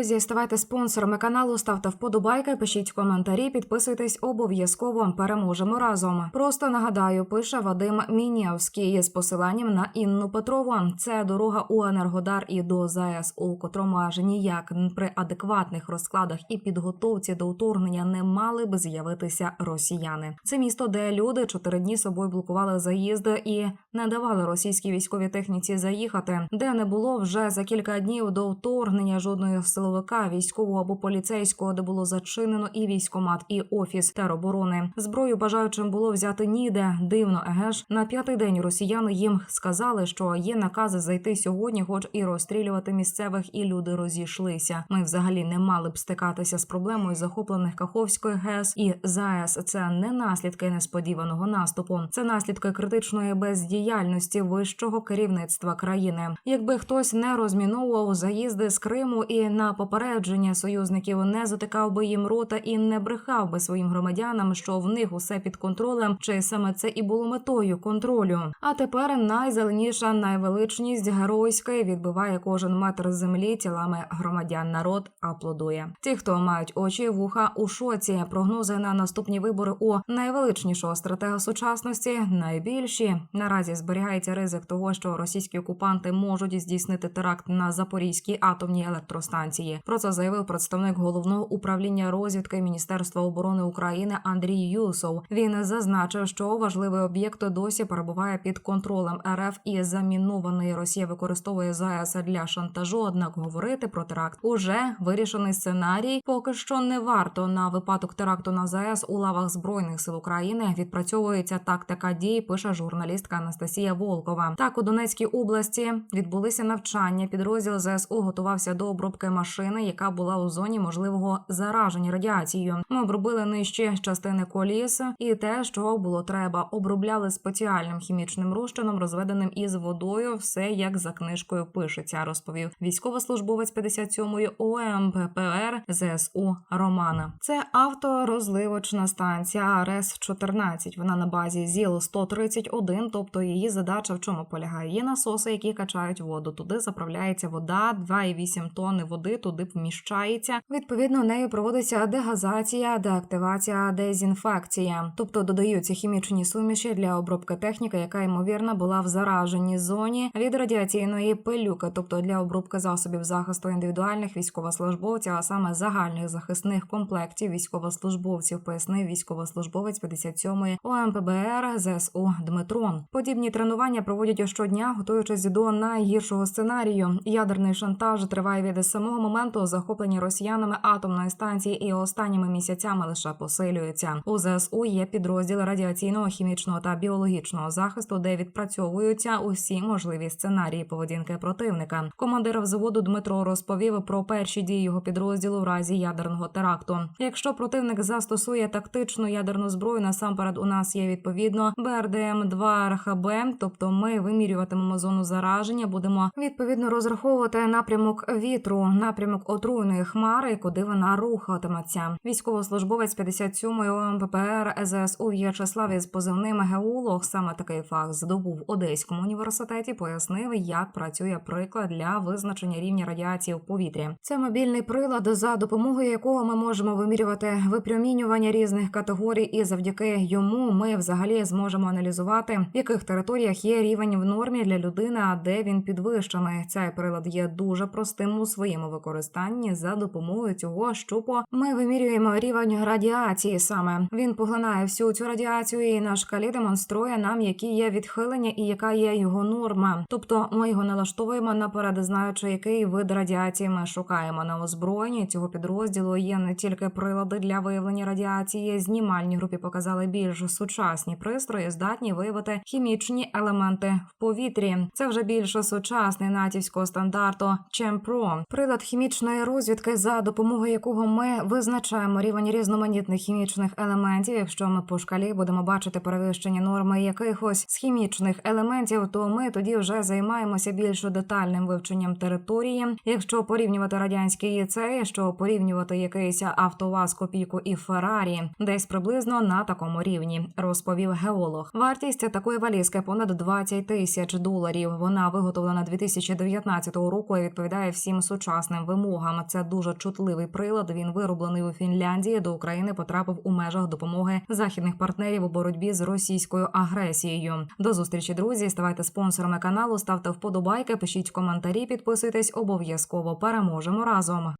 Друзі, ставайте спонсорами каналу, ставте вподобайки, пишіть коментарі, підписуйтесь обов'язково. Переможемо разом. Просто нагадаю, пише Вадим Мінєвський з посиланням на Інну Петрову. Це дорога у Енергодар і до ЗАЕС, у котрому аж ніяк при адекватних розкладах і підготовці до вторгнення не мали б з'явитися росіяни. Це місто, де люди чотири дні собою блокували заїзди і не давали російській військовій техніці заїхати, де не було вже за кілька днів до вторгнення жодної силовика, військового або поліцейського, де було зачинено і військомат, і офіс тероборони. Зброю бажаючим було взяти ніде. Дивно, еге ж на п'ятий день росіяни їм сказали, що є накази зайти сьогодні, хоч і розстрілювати місцевих, і люди розійшлися. Ми взагалі не мали б стикатися з проблемою захоплених Каховської ГЕС і ЗАЕС. Це не наслідки несподіваного наступу, це наслідки критичної бездіяльності вищого керівництва країни. Якби хтось не розміновував заїзди з Криму і на попередження союзників не затикав би їм рота і не брехав би своїм громадянам, що в них усе під контролем, чи саме це і було метою контролю. А тепер найзеленіша найвеличність геройська відбиває кожен метр землі тілами громадян. Народ аплодує. Ті, хто мають очі, вуха у шоці. Прогнози на наступні вибори у найвеличнішого стратега сучасності найбільші. Наразі зберігається ризик того, що російські окупанти можуть здійснити теракт на Запорізькій атомній електростанції. Про це заявив представник головного управління розвідки Міністерства оборони України Андрій Юсов. Він зазначив, що важливий об'єкт досі перебуває під контролем РФ і замінований Росія використовує ЗАЕС для шантажу. Однак говорити про теракт уже вирішений сценарій. Поки що не варто на випадок теракту на ЗАЕС у лавах збройних сил України відпрацьовується тактика дій. Пише журналістка Анастасія Волкова. Так у Донецькій області відбулися навчання. Підрозділ ЗСУ готувався до обробки машини, яка була у зоні можливого зараження радіацією. Ми обробили нижчі частини коліс і те, що було треба, обробляли спеціальним хімічним розчином, розведеним із водою. Все як за книжкою пишеться, розповів військовослужбовець 57-ї ОМППР ЗСУ Романа. Це авторозливочна станція АРС 14 Вона на базі ЗІЛ 131 тобто її задача в чому полягає. Є насоси, які качають воду. Туди заправляється вода, 2,8 тонни води туди вміщається. Відповідно, нею проводиться дегазація, деактивація, дезінфекція, тобто додаються хімічні суміші для обробки техніки, яка ймовірно була в зараженій зоні від радіаційної пилюки, тобто для обробки засобів захисту індивідуальних військовослужбовців, а саме загальних захисних комплектів військовослужбовців, пояснив військовослужбовець 57-ї ОМПБР ЗСУ Дмитро. Подібні тренування проводять щодня, готуючись до найгіршого сценарію. Ядерний шантаж триває від самого моменту захоплення росіянами атомної станції і останніми місяцями лише посилюється. У ЗСУ є підрозділ радіаційного, хімічного та біологічного захисту, де відпрацьовуються усі можливі сценарії поведінки противника. Командир взводу Дмитро розповів про перші дії його підрозділу в разі ядерного теракту. Якщо противник застосує тактичну ядерну зброю, насамперед у нас є відповідно БРДМ 2 РХБ, тобто ми вимірюватимемо зону зараження, будемо відповідно розраховувати напрямок вітру, напрямок отруйної хмари, куди вона рухатиметься. Військовослужбовець 57-ї ОМППР ЗСУ в В'ячеславі з позивним геолог саме такий фах здобув в Одеському університеті. Пояснив, як працює приклад для визначення рівня радіації в повітрі. Це мобільний прилад, за допомогою якого ми можемо вимірювати випромінювання різних категорій, і завдяки йому ми взагалі зможемо аналізувати, в яких територіях є рівень в нормі для людини, а де він підвищений. Цей прилад є дуже простим у своєму використанні. За допомогою цього щупу ми вимірюємо рівень радіації. Саме він поглинає всю цю радіацію і на шкалі демонструє нам, які є відхилення і яка є його норма. Тобто ми його налаштовуємо наперед, знаючи, який вид радіації ми шукаємо на озброєнні цього підрозділу. Є не тільки прилади для виявлення радіації. Знімальні групі показали більш сучасні пристрої, здатні виявити хімічні елементи в повітрі. Це вже більш сучасний натівського стандарту Чемпро. Прилад хімічної розвідки, за допомогою якого ми визначаємо рівень різноманітних хімічних елементів. Якщо ми по шкалі будемо бачити перевищення норми якихось з хімічних елементів, то ми тоді вже займаємося більш детальним вивченням території. Якщо порівнювати радянський яйцей, що порівнювати якийсь автоваз копійку і Феррарі, десь приблизно на такому рівні, розповів геолог. Вартість такої валізки понад 20 тисяч доларів. Вона виготовлена 2019 року і відповідає всім сучасним вимогам. Це дуже чутливий прилад. Він вироблений у Фінляндії. До України потрапив у межах допомоги західних партнерів у боротьбі з російською агресією. До зустрічі, друзі. Ставайте спонсорами каналу, ставте вподобайки, пишіть коментарі, підписуйтесь обов'язково. Переможемо разом.